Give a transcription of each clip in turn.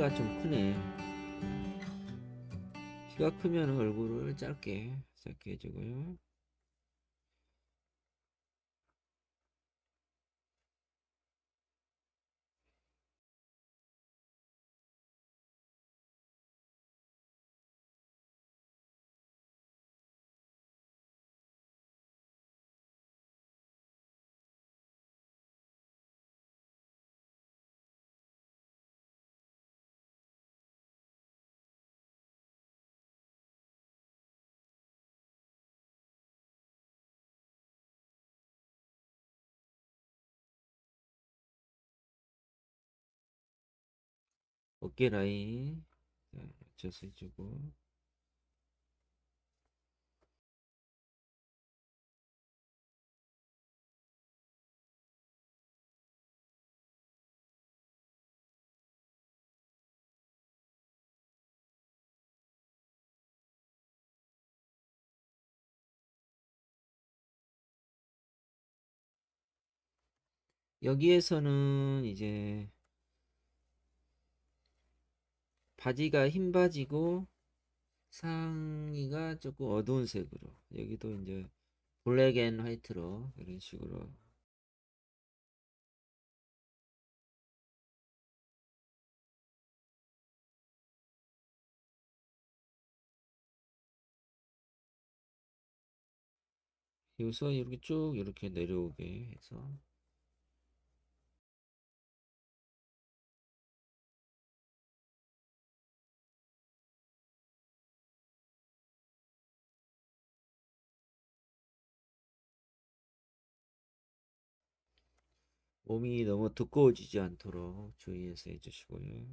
키가 좀 크네. 키가 크면 얼굴을 짧게 짧게 해주고요. 어깨 라인. 자, 맞춰서 해주고. 여기에서는 이제 바지가 흰 바지고 상의가 조금 어두운 색으로. 여기도 이제 블랙 앤 화이트로 이런 식으로. 여기서 이렇게 쭉 이렇게 내려오게 해서 몸이 너무 두꺼워지지 않도록 주의해서 해주시고요.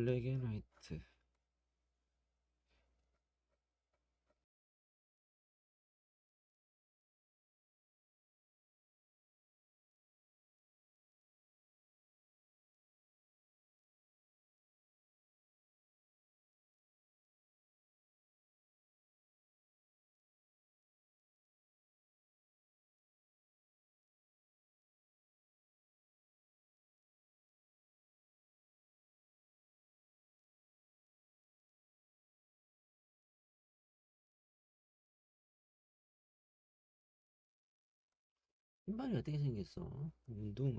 블랙 앤 화이트 신발이 어떻게 생겼어? 운동을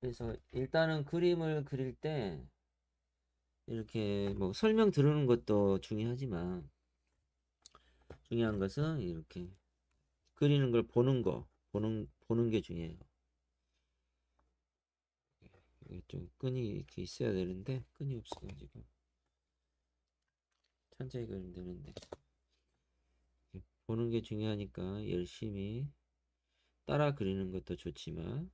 그래서 일단은 그림을 그릴 때 이렇게 뭐 설명 들으는 것도 중요하지만 중요한 것은 이렇게 그리는 걸 보는 거 보는 보는 게 중요해요. 이게 좀 끈이 이렇게 있어야 되는데 끈이 없어가지고 천천히 그리면 되는데 보는 게 중요하니까 열심히 따라 그리는 것도 좋지만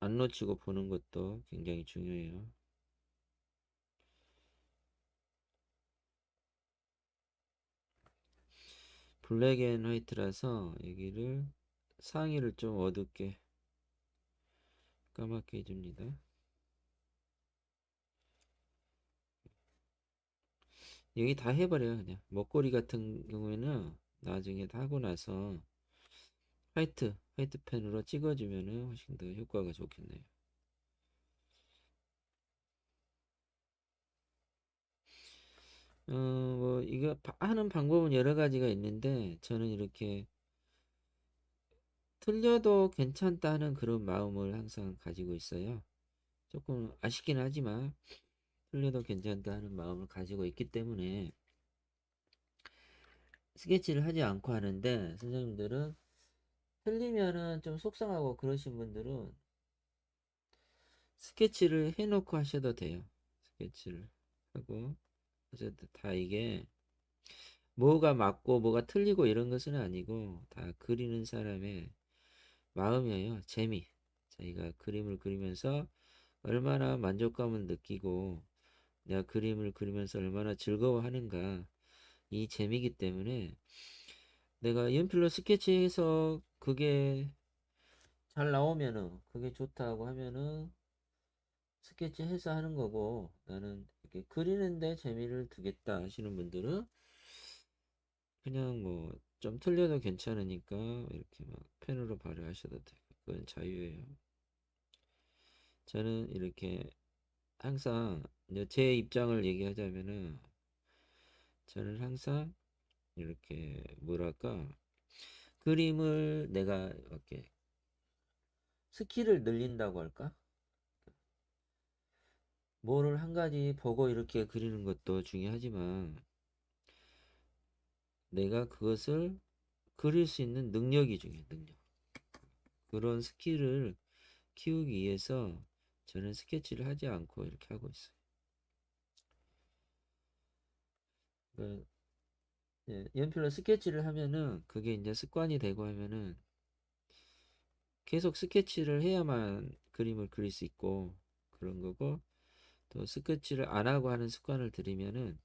안 놓치고 보는 것도 굉장히 중요해요. 블랙 앤 화이트라서 여기를 상의를 좀 어둡게 까맣게 해줍니다. 여기 다 해버려요 그냥 먹거리 같은 경우에는 나중에 다 하고 나서 화이트 화이트 펜으로 찍어주면은 훨씬 더 효과가 좋겠네요. 어, 뭐, 이거 바- 하는 방법은 여러 가지가 있는데, 저는 이렇게 틀려도 괜찮다는 그런 마음을 항상 가지고 있어요. 조금 아쉽긴 하지만, 틀려도 괜찮다는 마음을 가지고 있기 때문에, 스케치를 하지 않고 하는데, 선생님들은 틀리면은 좀 속상하고 그러신 분들은 스케치를 해놓고 하셔도 돼요. 스케치를 하고, 어쨌든 다 이게, 뭐가 맞고 뭐가 틀리고 이런 것은 아니고 다 그리는 사람의 마음이에요. 재미. 자기가 그림을 그리면서 얼마나 만족감을 느끼고 내가 그림을 그리면서 얼마나 즐거워하는가 이 재미기 때문에 내가 연필로 스케치해서 그게 잘 나오면은 그게 좋다고 하면은 스케치 해서 하는 거고 나는 이렇게 그리는데 재미를 두겠다 하시는 분들은 그냥 뭐 좀 틀려도 괜찮으니까 이렇게 막 펜으로 발휘하셔도 돼요. 그건 자유예요. 저는 이렇게 항상 제 입장을 얘기하자면은 저는 항상 이렇게 뭐랄까 그림을 내가 이렇게 스킬을 늘린다고 할까? 뭐를 한 가지 보고 이렇게 그리는 것도 중요하지만 내가 그것을 그릴 수 있는 능력이 중요해, 능력. 그런 스킬을 키우기 위해서 저는 스케치를 하지 않고 이렇게 하고 있어요. 그, 예, 연필로 스케치를 하면은 그게 이제 습관이 되고 하면은 계속 스케치를 해야만 그림을 그릴 수 있고 그런 거고 또 스케치를 안 하고 하는 습관을 들이면은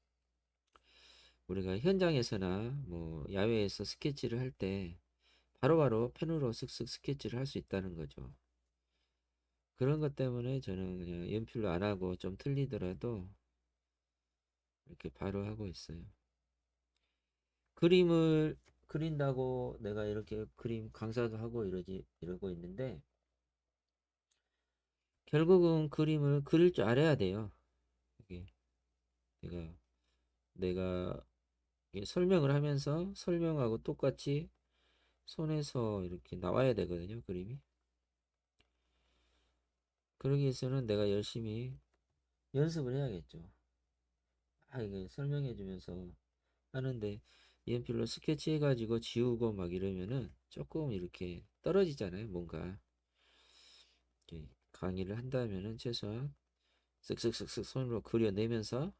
우리가 현장에서나 뭐 야외에서 스케치를 할 때 바로바로 펜으로 쓱쓱 스케치를 할 수 있다는 거죠. 그런 것 때문에 저는 그냥 연필로 안 하고 좀 틀리더라도 이렇게 바로 하고 있어요. 그림을 그린다고 내가 이렇게 그림 강사도 하고 이러지 이러고 있는데 결국은 그림을 그릴 줄 알아야 돼요. 이게 내가 내가 설명을 하면서 설명하고 똑같이 손에서 이렇게 나와야 되거든요, 그림이. 그러기 위해서는 내가 열심히 연습을 해야겠죠. 아, 이게 설명해 주면서 하는데 연필로 스케치 해가지고 지우고 막 이러면은 조금 이렇게 떨어지잖아요, 뭔가. 강의를 한다면은 최소한 쓱쓱쓱쓱 손으로 그려내면서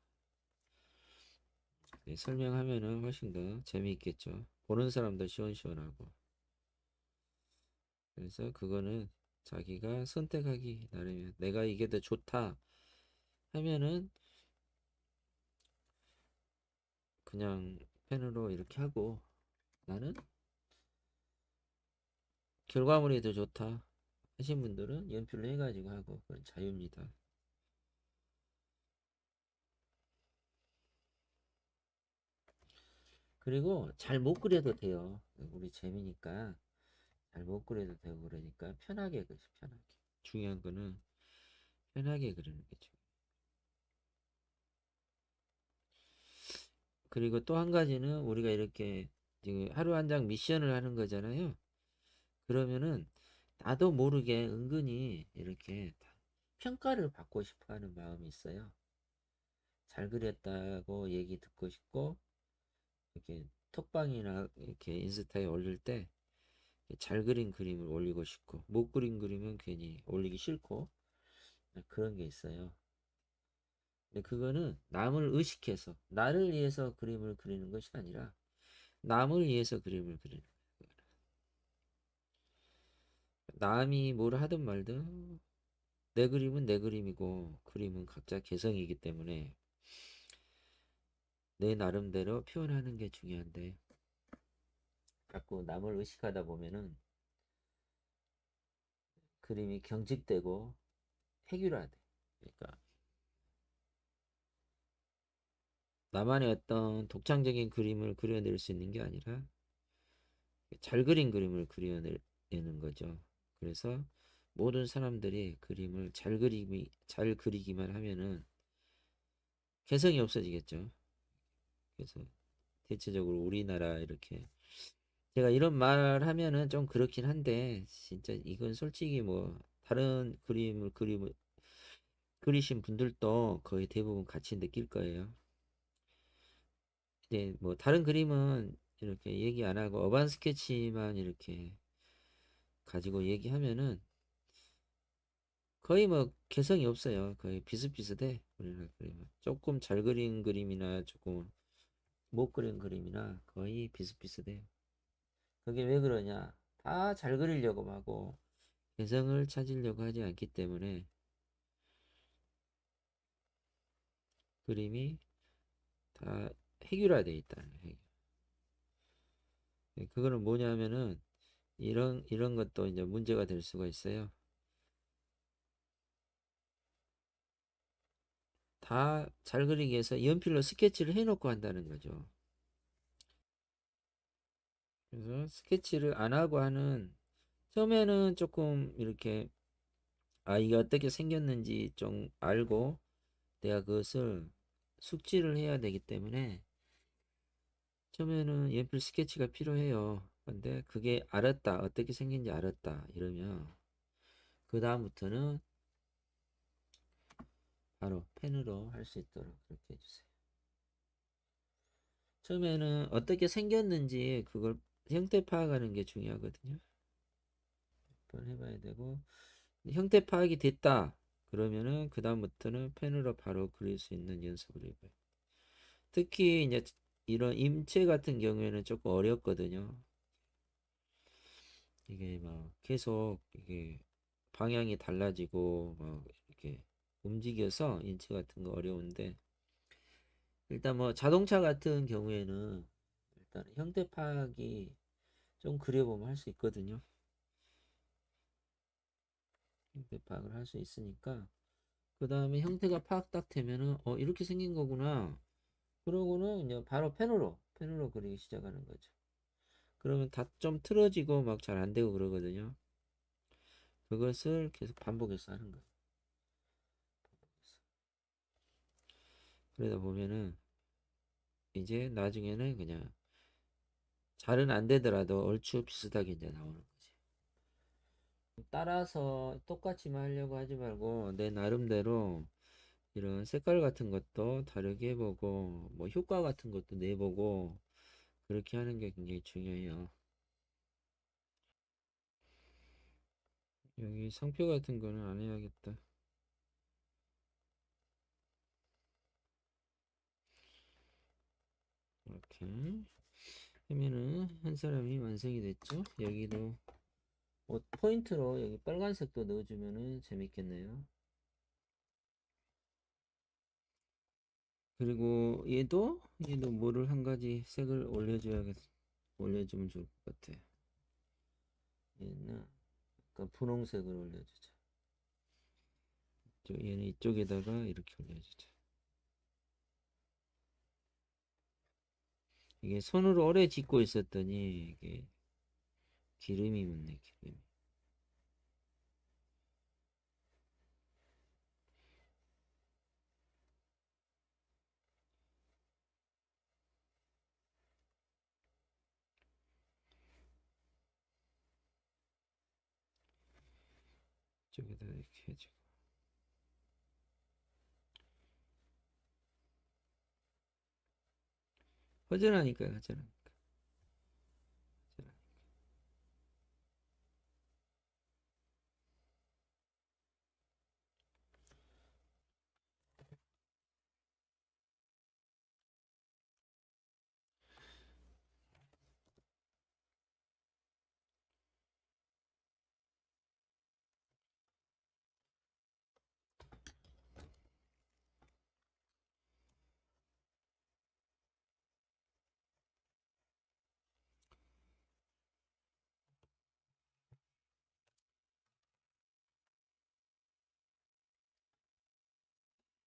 네, 설명하면은 훨씬 더 재미있겠죠. 보는 사람도 시원시원하고. 그래서 그거는 자기가 선택하기 나름이야. 내가 이게 더 좋다 하면은 그냥 펜으로 이렇게 하고 나는 결과물이 더 좋다 하신 분들은 연필로 해가지고 하고 그건 자유입니다. 그리고 잘 못 그려도 돼요. 우리 재미니까 잘 못 그려도 되고 그러니까 편하게 그리죠. 편하게. 중요한 거는 편하게 그리는 게 중요해요. 그리고 또 한 가지는 우리가 이렇게 지금 하루 한 장 미션을 하는 거잖아요. 그러면은 나도 모르게 은근히 이렇게 평가를 받고 싶어 하는 마음이 있어요. 잘 그렸다고 얘기 듣고 싶고, 이렇게 톡방이나 이렇게 인스타에 올릴 때 잘 그린 그림을 올리고 싶고, 못 그린 그림은 괜히 올리기 싫고, 그런 게 있어요. 근데 그거는 남을 의식해서, 나를 위해서 그림을 그리는 것이 아니라, 남을 위해서 그림을 그리는 거예요. 남이 뭘 하든 말든, 내 그림은 내 그림이고, 그림은 각자 개성이기 때문에, 내 나름대로 표현하는 게 중요한데, 자꾸 남을 의식하다 보면은, 그림이 경직되고 획일화돼. 그러니까 나만의 어떤 독창적인 그림을 그려낼 수 있는 게 아니라 잘 그린 그림을 그려내는 거죠. 그래서 모든 사람들이 그림을 잘 그림이 잘 그리기만 하면은 개성이 없어지겠죠. 그래서 대체적으로 우리나라 이렇게 제가 이런 말 하면은 좀 그렇긴 한데 진짜 이건 솔직히 뭐 다른 그림을 그림을 그리신 분들도 거의 대부분 같이 느낄 거예요. 네, 뭐 다른 그림은 이렇게 얘기 안 하고 어반 스케치만 이렇게 가지고 얘기하면은 거의 뭐 개성이 없어요. 거의 비슷비슷해. 우리나라 그림은 조금 잘 그린 그림이나 조금 못 그린 그림이나 거의 비슷비슷해요. 그게 왜 그러냐? 다 잘 그리려고 하고 개성을 찾으려고 하지 않기 때문에 그림이 다 획일화되어 있다는 거예요. 네, 그거는 뭐냐면은 이런 이런 것도 이제 문제가 될 수가 있어요. 다 잘 그리기 위해서 연필로 스케치를 해놓고 한다는 거죠. 그래서 스케치를 안 하고 하는 처음에는 조금 이렇게 아 이게 어떻게 생겼는지 좀 알고 내가 그것을 숙지를 해야 되기 때문에 처음에는 연필 스케치가 필요해요. 근데 그게 알았다 어떻게 생긴지 알았다 이러면 그 다음부터는 바로 펜으로 할 수 있도록 그렇게 해주세요. 처음에는 어떻게 생겼는지 그걸 형태 파악하는 게 중요하거든요. 한번 해봐야 되고 형태 파악이 됐다 그러면은 그 다음부터는 펜으로 바로 그릴 수 있는 연습을 해봐요. 특히 이제 이런 임체 같은 경우에는 조금 어렵거든요. 이게 막 계속 이게 방향이 달라지고 막 이렇게 움직여서 인체 같은 거 어려운데 일단 뭐 자동차 같은 경우에는 일단 형태 파악이 좀 그려보면 할 수 있거든요. 형태 파악을 할 수 있으니까 그 다음에 형태가 파악 딱 되면은 어 이렇게 생긴 거구나 그러고는 이제 바로 펜으로 펜으로 그리기 시작하는 거죠. 그러면 다 좀 틀어지고 막 잘 안 되고 그러거든요. 그것을 계속 반복해서 하는 거예요. 그러다 보면은 이제 나중에는 그냥 잘은 안 되더라도 얼추 비슷하게 이제 나오는 거지. 따라서 똑같이만 하려고 하지 말고 내 나름대로 이런 색깔 같은 것도 다르게 해보고 뭐 효과 같은 것도 내보고 그렇게 하는 게 굉장히 중요해요. 여기 상표 같은 거는 안 해야겠다. 이렇게 하면은 한 사람이 완성이 됐죠. 여기도 뭐 포인트로 여기 빨간색도 넣어주면은 재밌겠네요. 그리고 얘도 얘도 뭐를 한 가지 색을 올려줘야겠 올려주면 좋을 것 같아. 얘는 약간 분홍색을 올려주자. 얘는 이쪽에다가 이렇게 올려주자. 이게 손으로 오래 짓고 있었더니 이게 기름이 묻네 기름 이. 이쪽에다 이렇게 해주고 허전하니까 허전하니까 허전하니까.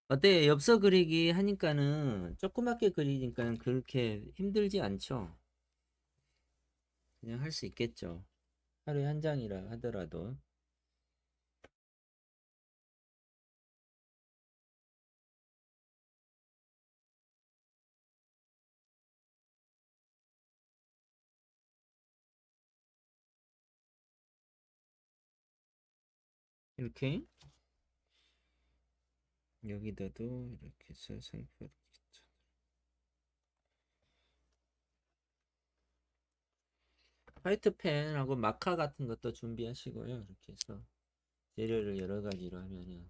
어때? 엽서 그리기 하니까는 조그맣게 그리니까 그렇게 힘들지 않죠? 그냥 할 수 있겠죠. 하루에 한 장이라 하더라도. 이렇게 여기다도 이렇게 해서 상표를 붙여. 화이트 펜하고 마카 같은 것도 준비하시고요. 이렇게 해서 재료를 여러 가지로 하면은